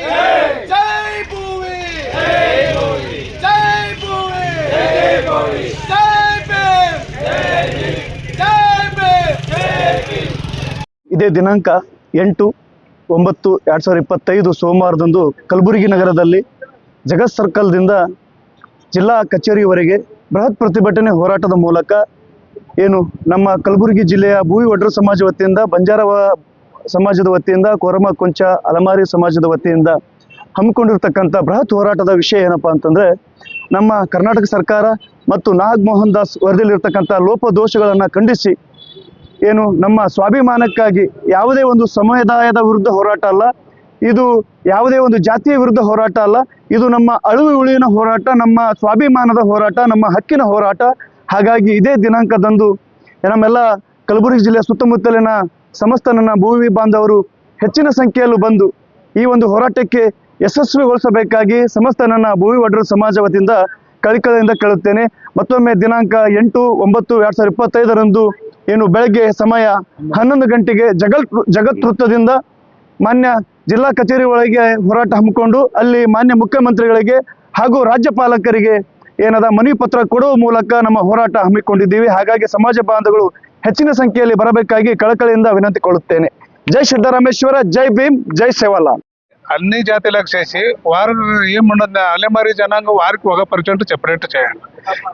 ಜೈ. ಜೈ. ಜೈ. ಇದೇ ದಿನಾಂಕ ಎಂಟು ಒಂಬತ್ತು ಎರಡು ಸಾವಿರದ ಇಪ್ಪತ್ತೈದು ಸೋಮವಾರದಂದು ಕಲಬುರಗಿ ನಗರದಲ್ಲಿ ಜಗತ್ ಸರ್ಕಲ್ದಿಂದ ಜಿಲ್ಲಾ ಕಚೇರಿವರೆಗೆ ಬೃಹತ್ ಪ್ರತಿಭಟನೆ ಹೋರಾಟದ ಮೂಲಕ ಏನು ನಮ್ಮ ಕಲಬುರಗಿ ಜಿಲ್ಲೆಯ ಭೂವಿ ಒಡ್ರ ಸಮಾಜ ವತಿಯಿಂದ, ಬಂಜಾರ ಸಮಾಜದ ವತಿಯಿಂದ, ಕೋರಮ ಕೊಂಚ ಅಲಮಾರಿ ಸಮಾಜದ ವತಿಯಿಂದ ಹಮ್ಮಿಕೊಂಡಿರ್ತಕ್ಕಂಥ ಬೃಹತ್ ಹೋರಾಟದ ವಿಷಯ ಏನಪ್ಪಾ ಅಂತಂದ್ರೆ, ನಮ್ಮ ಕರ್ನಾಟಕ ಸರ್ಕಾರ ಮತ್ತು ನಾಗ್ ಮೋಹನ್ ದಾಸ್ ವರದಿಯಲ್ಲಿರ್ತಕ್ಕಂಥ ಲೋಪದೋಷಗಳನ್ನು ಖಂಡಿಸಿ ಏನು ನಮ್ಮ ಸ್ವಾಭಿಮಾನಕ್ಕಾಗಿ ಯಾವುದೇ ಒಂದು ಸಮುದಾಯದ ವಿರುದ್ಧ ಹೋರಾಟ ಅಲ್ಲ ಇದು ಯಾವುದೇ ಒಂದು ಜಾತಿಯ ವಿರುದ್ಧ ಹೋರಾಟ ಅಲ್ಲ. ಇದು ನಮ್ಮ ಅಳುವು ಉಳಿವಿನ ಹೋರಾಟ, ನಮ್ಮ ಸ್ವಾಭಿಮಾನದ ಹೋರಾಟ, ನಮ್ಮ ಹಕ್ಕಿನ ಹೋರಾಟ. ಹಾಗಾಗಿ ಇದೇ ದಿನಾಂಕದಂದು ನಮ್ಮೆಲ್ಲ ಕಲಬುರಗಿ ಜಿಲ್ಲೆಯ ಸುತ್ತಮುತ್ತಲಿನ ಸಮಸ್ತ ನನ್ನ ಭೂಮಿ ಬಾಂಧವರು ಹೆಚ್ಚಿನ ಸಂಖ್ಯೆಯಲ್ಲೂ ಬಂದು ಈ ಒಂದು ಹೋರಾಟಕ್ಕೆ ಯಶಸ್ವಿಗೊಳಿಸಬೇಕಾಗಿ ಸಮಸ್ತ ನನ್ನ ಭೂಮಿ ಕಳಕಳಿಯಿಂದ ಸಮಾಜ ವತಿಯಿಂದ ಕೇಳುತ್ತೇನೆ. ಮತ್ತೊಮ್ಮೆ ದಿನಾಂಕ ಎಂಟು, ಒಂಬತ್ತು, ಎರಡ್ ಸಾವಿರದ ಇಪ್ಪತ್ತೈದರಂದು ಏನು ಬೆಳಗ್ಗೆ ಸಮಯ ಹನ್ನೊಂದು ಗಂಟೆಗೆ ಜಗಲ್ ವೃತ್ತದಿಂದ ಮಾನ್ಯ ಜಿಲ್ಲಾ ಕಚೇರಿ ಒಳಗೆ ಹೋರಾಟ ಹಮ್ಮಿಕೊಂಡು ಅಲ್ಲಿ ಮಾನ್ಯ ಮುಖ್ಯಮಂತ್ರಿಗಳಿಗೆ ಹಾಗೂ ರಾಜ್ಯಪಾಲಕರಿಗೆ ಏನದ ಮನವಿ ಪತ್ರ ಕೊಡುವ ಮೂಲಕ ನಮ್ಮ ಹೋರಾಟ ಹಮ್ಮಿಕೊಂಡಿದ್ದೀವಿ. ಹಾಗಾಗಿ ಸಮಾಜ ಬಾಂಧವರು ಹೆಚ್ಚಿನ ಸಂಖ್ಯೆಯಲ್ಲಿ ಬರಬೇಕಾಗಿ ಕಳಕಳಿಯಿಂದ ವಿನಂತಿಕೊಳ್ಳುತ್ತೇನೆ. ಜೈ ಸಿದ್ದರಾಮೇಶ್ವರ, ಜೈ ಭೀಮ್, ಜೈ ಸೇವಾಲಾಲ್. అన్ని జాతీయులకు చేసి వారు ఏముండదు అలెమారి జనాంగం వారికి ఒక పర్సెంట్ సెపరేట్ చేయండి.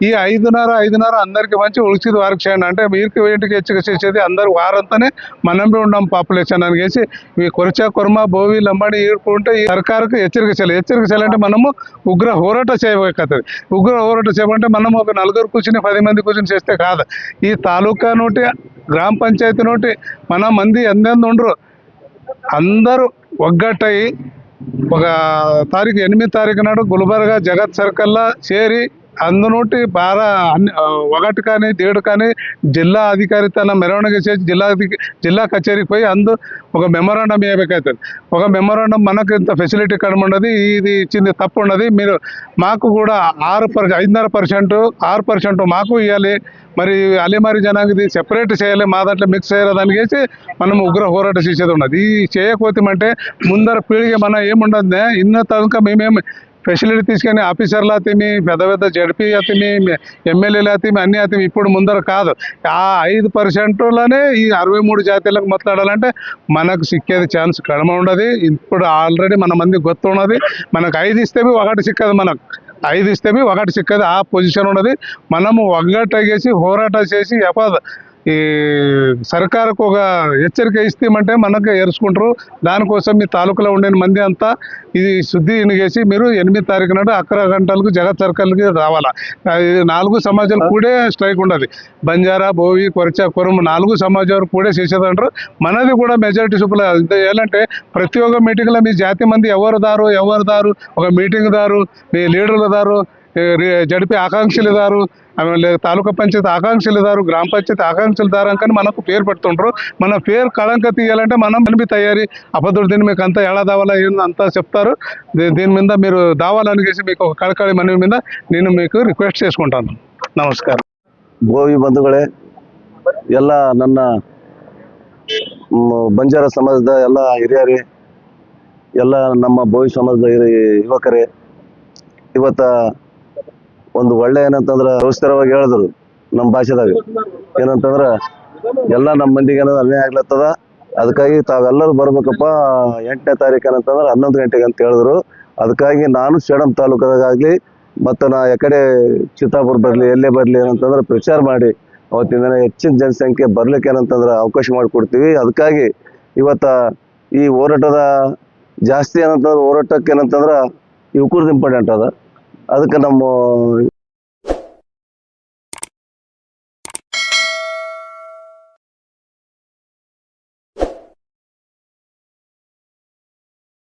ఈ ఐదున్నర ఐదున్నర అందరికి మంచి ఉచిత వారికి చేయండి. అంటే వీరికి వీటికి హెచ్చరిక చేసేది అందరు వారంతానే మనమే ఉన్నాం పాపులేషన్ అని చేసి ఈ కొరిచా కొరమ బోవి లంబాడి ఈడుకుంటే ఈ సర్కారుకు హెచ్చరిక చేయాలి. హెచ్చరిక చేయాలంటే మనము ఉగ్ర హోరాట చేయబోతుంది ఉగ్ర హోరాట చేయమంటే మనం ఒక నలుగురు కూర్చుని పది మంది కూర్చుని చేస్తే కాదు. ఈ తాలూకా నోటి గ్రామ పంచాయతీ నోటి మన మంది ఎందెందు ఉండరు అందరూ ఒగ్గట్టయి ఒక తారీఖు ఎనిమిది తారీఖు నాడు గుల్బర్గా జగత్ సర్కల్లో చేరి అందునోటి బాగా అన్ని ఒకటి కానీ దేడు కానీ జిల్లా అధికారి తన మెరవణి చేసి జిల్లా జిల్లా కచేరీకి పోయి అందు ఒక మెమరాండం ఏవైతుంది ఒక మెమరాండం మనకు ఇంత ఫెసిలిటీ కనుమన్నది ఇది ఇచ్చింది తప్పు ఉన్నది మీరు మాకు కూడా ఆరు పర్ ఐదున్నర పర్సెంట్ ఆరు పర్సెంట్ మాకు ఇవ్వాలి మరి అలిమారి జనానికి సెపరేట్ చేయాలి మా దాంట్లో మిక్స్ చేయాలి చేసి మనం ఉగ్ర హోరాటం చేసేది ఉన్నది. ఈ చేయకపోతే అంటే ముందర పీడిగా మనం ఏముండదు ఇన్న తనక మేమేమి ఫెసిలిటీ తీసుకొని ఆఫీసర్లు అతమి పెద్ద పెద్ద జడ్పీ అతిమి ఎమ్మెల్యేలు అతమి అన్ని అతమి ఇప్పుడు ముందర కాదు. ఆ ఐదు పర్సెంట్లోనే ఈ అరవై మూడు జాతీయులకు మాట్లాడాలంటే మనకు సిక్కేది ఛాన్స్ కడమ ఉండదు. ఇప్పుడు ఆల్రెడీ మన మంది గుర్తు ఉన్నది మనకు ఐదు ఇస్తే ఒకటి సిక్కదు మనకు. ఐదు ఇస్తే ఒకటి సిక్కదు. ఆ పొజిషన్ ఉన్నది. మనము ఒగ్గట్టగేసి హోరాటం చేసి ఎపద ఈ సర్కారుకు ఒక హెచ్చరిక ఇస్తామంటే మనకు ఏర్చుకుంటారు. దానికోసం మీ తాలూకాలో ఉండే మంది అంతా ఇది శుద్ధి ఇనిగేసి మీరు ఎనిమిది తారీఖు నాడు అక్కడ గంటలకు జగత్ సర్కల్కి రావాలా? నాలుగు సమాజాలు కూడా స్ట్రైక్ ఉండదు బంజారా బోవి కొరచ కొరం నాలుగు సమాజాలు కూడా చేసేదంటారు. మనది కూడా మెజారిటీ సూపర్ ఏంటంటే ప్రతి ఒక్క మీటింగ్లో మీ జాతి మంది ఎవరు దారు ఎవరు దారు? ఒక మీటింగ్ దారు మీ లీడర్ల దారు జడిపి ఆకాంక్షలు దారు ఆమె తాలూకా పంచాయతీ ఆకాంక్షలు దారు గ్రామ పంచాయతీ ఆకాంక్షలు దారు అని మనకు పేరు పెడుతుంటారు మన పేరు కళంక తీయాలంటే మనం అనిపి తయారీ అబద్ధుడు దీన్ని మీకు అంతా ఎలా దావాలా ఏందో అంతా చెప్తారు దీ- దీని మీద మీరు దావాలనికేసి మీకు ఒక కళకళి మనవి మీద నేను మీకు రిక్వెస్ట్ చేసుకుంటాను నమస్కారం ಗೋವಿ ಬಂಧುಗಳೇ ಎಲ್ಲ ನನ್ನ ಮ್, ಬಂಜಾರ ಸಮಾಜದ ಎಲ್ಲ ಹಿರಿಯರೇ ಎಲ್ಲ ನಮ್ಮ ಬೋವಿ ಸಮಾಜದ ಹಿರಿ- ಯುವಕರೇ ಇವತ್ತ ಒಂದು ಒಳ್ಳೆ ಏನಂತಂದ್ರೆ ವ್ಯವಸ್ಥಿರವಾಗಿ ಹೇಳಿದ್ರು ನಮ್ಮ ಭಾಷೆದಾಗ. ಏನಂತಂದ್ರೆ ಎಲ್ಲ ನಮ್ಮ ಮಂದಿಗೆ ಏನಾದ್ರು ಅನ್ಯಾಯ ಆಗ್ಲತ್ತದ. ಅದಕ್ಕಾಗಿ ತಾವೆಲ್ಲರೂ ಬರ್ಬೇಕಪ್ಪ, ಎಂಟನೇ ತಾರೀಕು ಏನಂತಂದ್ರೆ ಹನ್ನೊಂದು ಗಂಟೆಗೆ ಅಂತ ಹೇಳಿದ್ರು. ಅದಕ್ಕಾಗಿ ನಾನು ಸೇಡಂ ತಾಲೂಕದಾಗಲಿ ಮತ್ತು ನಾ ಯಾಕಡೆ ಚಿತ್ತಾಪುರ ಬರಲಿ, ಎಲ್ಲೇ ಬರಲಿ ಏನಂತಂದ್ರೆ ಪ್ರಚಾರ ಮಾಡಿ ಅವತ್ತಿನ ಹೆಚ್ಚಿನ ಜನಸಂಖ್ಯೆ ಬರ್ಲಿಕ್ಕೆ ಏನಂತಂದ್ರೆ ಅವಕಾಶ ಮಾಡಿಕೊಡ್ತೀವಿ. ಅದಕ್ಕಾಗಿ ಇವತ್ತ ಈ ಹೋರಾಟದ ಜಾಸ್ತಿ ಏನಂತಂದ್ರೆ ಹೋರಾಟಕ್ಕೆ ಏನಂತಂದ್ರೆ ಯುವಕರದ್ದು ಇಂಪಾರ್ಟೆಂಟ್ ಅದ. அதுக்கு நம்ம